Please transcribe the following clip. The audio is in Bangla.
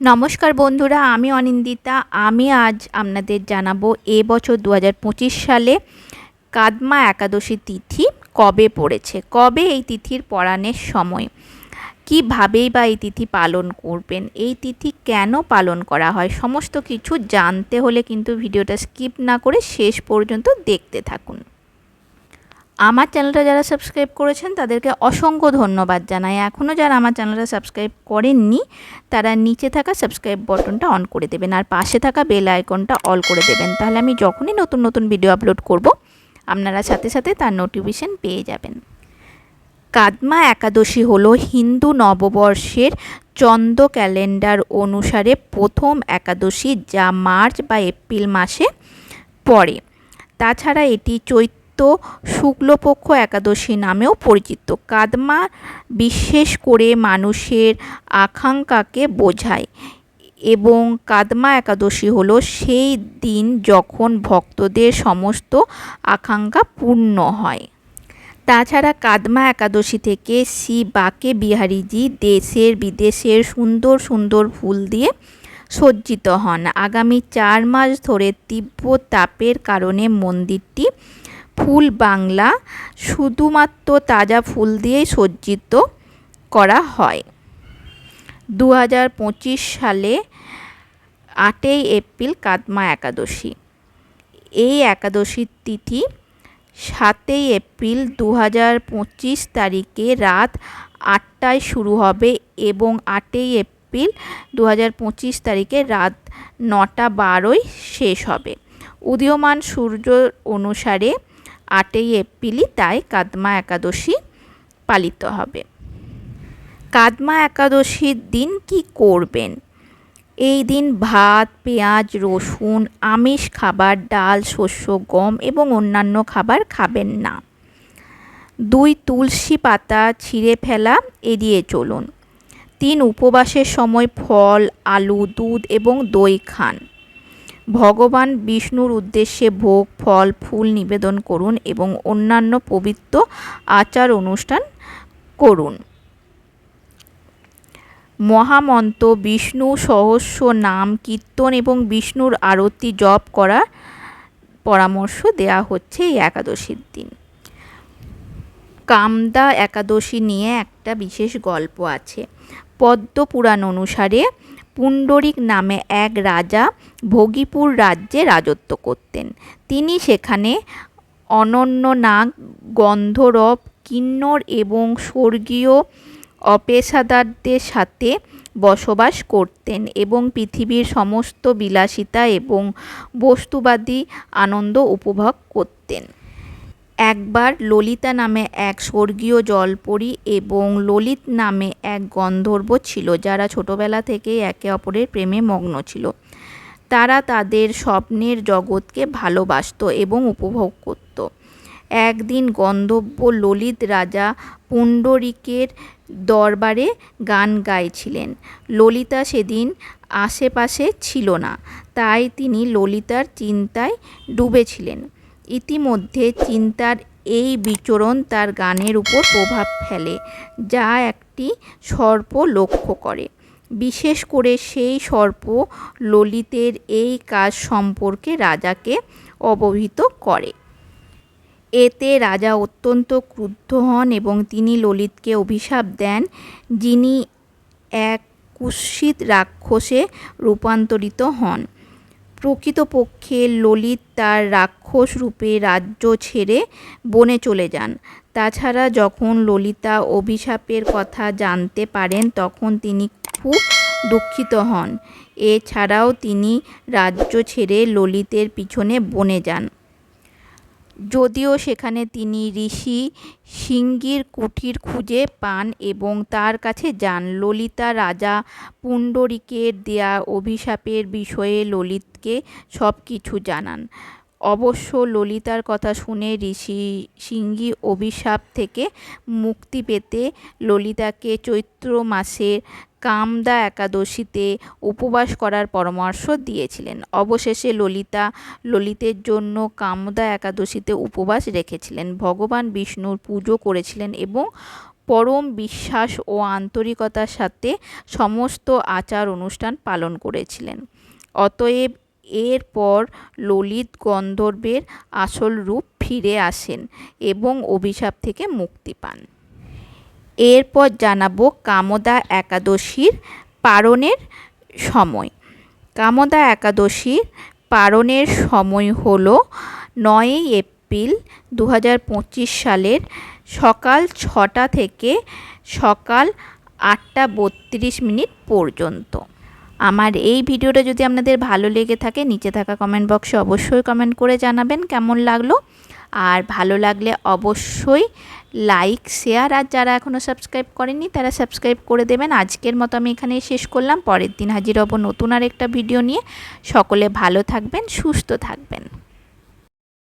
নমস্কার বন্ধুরা, আমি অনিন্দিতা। আমি আজ আপনাদের জানাব এ বছর দু হাজার পঁচিশ সালে কাদমা একাদশী তিথি কবে পড়েছে? কবে এই তিথির পড়ানের সময়? কীভাবেই বা এই তিথি পালন করবেন? এই তিথি কেন পালন করা হয়? সমস্ত কিছু জানতে হলে কিন্তু ভিডিওটা স্কিপ না করে শেষ পর্যন্ত দেখতে থাকুন। আমার চ্যানেলটা যারা সাবস্ক্রাইব করেছেন, তাদেরকে অসংখ্য ধন্যবাদ জানাই। এখনও যারা আমার চ্যানেলটা সাবস্ক্রাইব করেননি, তারা নিচে থাকা সাবস্ক্রাইব বটনটা অন করে দেবেন আর পাশে থাকা বেল আইকনটা অল করে দেবেন। তাহলে আমি যখনই নতুন নতুন ভিডিও আপলোড করব, আপনারা সাথে সাথে তার নোটিফিকেশন পেয়ে যাবেন। কাদমা একাদশী হলো হিন্দু নববর্ষের চন্দ্র ক্যালেন্ডার অনুসারে প্রথম একাদশী, যা মার্চ বা এপ্রিল মাসে পড়ে। তাছাড়া এটি চৈত্র শুক্লপক্ষ একাদশী নামেও পরিচিত। কাদমা বিশেষ করে মানুষের আকাঙ্ক্ষাকে বোঝায় এবং কাদমা একাদশী হলো সেই দিন যখন ভক্তদের সমস্ত আকাঙ্ক্ষা পূর্ণ হয়। তাছাড়া কাদমা একাদশী থেকে শ্রী বাকে বিহারীজি দেশের বিদেশের সুন্দর সুন্দর ফুল দিয়ে সজ্জিত হন। আগামী চার মাস ধরে তীব্র তাপের কারণে মন্দিরটি ফুল বাংলা শুধুমাত্র তাজা ফুল দিয়েই সজ্জিত করা হয়। দু হাজার পঁচিশ সালে আটই এপ্রিল কাদমা একাদশী। এই একাদশীর তিথি সাতই এপ্রিল দু হাজার পঁচিশ তারিখে রাত আটটায় শুরু হবে এবং আটই এপ্রিল দু হাজার পঁচিশ তারিখে রাত নটা বারোয় শেষ হবে। উদীয়মান সূর্য অনুসারে আটই এপ্রিলই তাই কাদমা একাদশী পালিত হবে। কাদমা একাদশীর দিন কি করবেন? এই দিন ভাত, পেঁয়াজ, রসুন, আমিষ খাবার, ডাল, শস্য, গম এবং অন্যান্য খাবার খাবেন না। দুই তুলসী পাতা ছিঁড়ে ফেলা এড়িয়ে চলুন। তিন উপবাসের সময় ফল, আলু, দুধ এবং দই খান। ভগবান বিষ্ণুর উদ্দেশ্যে ভোগ, ফল, ফুল নিবেদন করুন এবং অন্যান্য পবিত্র আচার অনুষ্ঠান করুন। মহামন্ত্র, বিষ্ণু সহস্র নাম, কীর্তন এবং বিষ্ণুর আরতি জপ করার পরামর্শ দেয়া হচ্ছে এই একাদশীর দিন। কামদা একাদশী নিয়ে একটা বিশেষ গল্প আছে। পদ্ম পুরাণ অনুসারে পুণ্ডরিক নামে এক রাজা ভোগীপুর রাজ্যে রাজত্ব করতেন। তিনি সেখানে অনন্য নাগ গন্ধরব, কিন্নর এবং স্বর্গীয় অপেশাদারদের সাথে বসবাস করতেন এবং পৃথিবীর সমস্ত বিলাসিতা এবং বস্তুবাদী আনন্দ উপভোগ করতেন। একবার ললিতা নামে এক স্বর্গীয় জলপরী এবং ললিত নামে এক গন্ধর্ব ছিল, যারা ছোটবেলা থেকেই একে অপরের প্রেমে মগ্ন ছিল। তারা তাদের স্বপ্নের জগৎকে ভালোবাসত এবং উপভোগ করত। একদিন গন্ধর্ব ললিত রাজা পুণ্ডরিকের দরবারে গান গাইছিলেন। ললিতা সেদিন আশেপাশে ছিল না, তাই তিনি ললিতার চিন্তায় ডুবেছিলেন। ইতিমধ্যে চিন্তার এই বিচরণ তার গানের উপর প্রভাব ফেলে, যা একটি সর্প লক্ষ্য করে। বিশেষ করে সেই সর্প ললিতের এই কাজ সম্পর্কে রাজাকে অবহিত করে। এতে রাজা অত্যন্ত ক্রুদ্ধ হন এবং তিনি ললিতকে অভিশাপ দেন, যিনি এক কুৎসিত রাক্ষসে রূপান্তরিত হন। প্রকৃতপক্ষে ললিত তার রাক্ষস রূপে রাজ্য ছেড়ে বনে চলে যান। তাছাড়া যখন ললিতা অভিশাপের কথা জানতে পারেন, তখন তিনি খুব দুঃখিত হন। এছাড়াও তিনি রাজ্য ছেড়ে ললিতের পিছনে বনে যান। যদিও সেখানে তিনি ঋষি সিঙ্গির কুঠির খুঁজে পান এবং তার কাছে যান। ললিতা রাজা পুণ্ডরিকের দেয়া অভিশাপের বিষয়ে ললিতকে সব কিছু জানান। অবশ্য ললিতার কথা শুনে ঋষি সিঙ্গি অভিশাপ থেকে মুক্তি পেতে ললিতাকে চৈত্র মাসের কামদা একাদশীতে উপবাস করার পরামর্শ দিয়েছিলেন। অবশেষে ললিতা ললিতের জন্য কামদা একাদশীতে উপবাস রেখেছিলেন। ভগবান বিষ্ণুর পুজো করেছিলেন এবং পরম বিশ্বাস ও আন্তরিকতার সাথে সমস্ত আচার অনুষ্ঠান পালন করেছিলেন। অতএব এরপর ললিত গন্ধর্বের আসল রূপ ফিরে আসেন এবং অভিশাপ থেকে মুক্তি পান। এরপর জানাব কামদা একাদশীর পারণের সময়। কামদা একাদশীর পারণের সময় হল নয়ই এপ্রিল দু হাজার পঁচিশ সালের সকাল ছটা থেকে সকাল আটটা বত্রিশ মিনিট পর্যন্ত। আমার এই ভিডিওটা যদি আপনাদের ভালো লেগে থাকে, নিচে থাকা কমেন্ট বক্সে অবশ্যই কমেন্ট করে জানাবেন কেমন লাগল। আর ভালো লাগলে অবশ্যই লাইক শেয়ার আর যারা এখনও সাবস্ক্রাইব করেননি, তারা সাবস্ক্রাইব করে দেবেন। আজকের মতো আমি এখানেই শেষ করলাম। পরের দিন হাজির হব নতুন আর একটা ভিডিও নিয়ে। সকলে ভালো থাকবেন, সুস্থ থাকবেন।